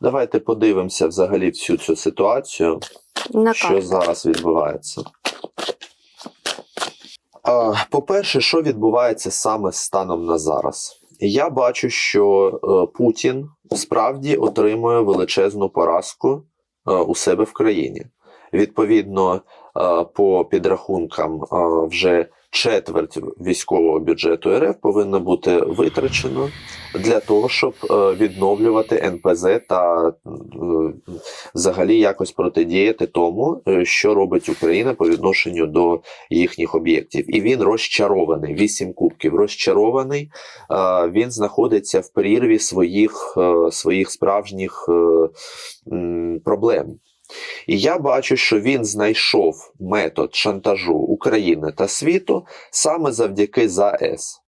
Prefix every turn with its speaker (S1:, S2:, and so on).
S1: Давайте подивимося взагалі всю цю ситуацію,
S2: На
S1: що зараз відбувається. По-перше, що відбувається саме станом на зараз? Я бачу, що е, Путін справді отримує величезну поразку е, у себе в країні. Відповідно, е, по підрахункам, вже четверть військового бюджету РФ повинна бути витрачено для того, щоб е, відновлювати НПЗ та е, взагалі якось протидіяти тому, е, що робить Україна по відношенню до їхніх об'єктів. І він розчарований. Вісім кубків розчарований. Він знаходиться в прірві своїх, своїх справжніх проблем. І я бачу, що він знайшов метод шантажу України та світу саме завдяки ЗАЕС.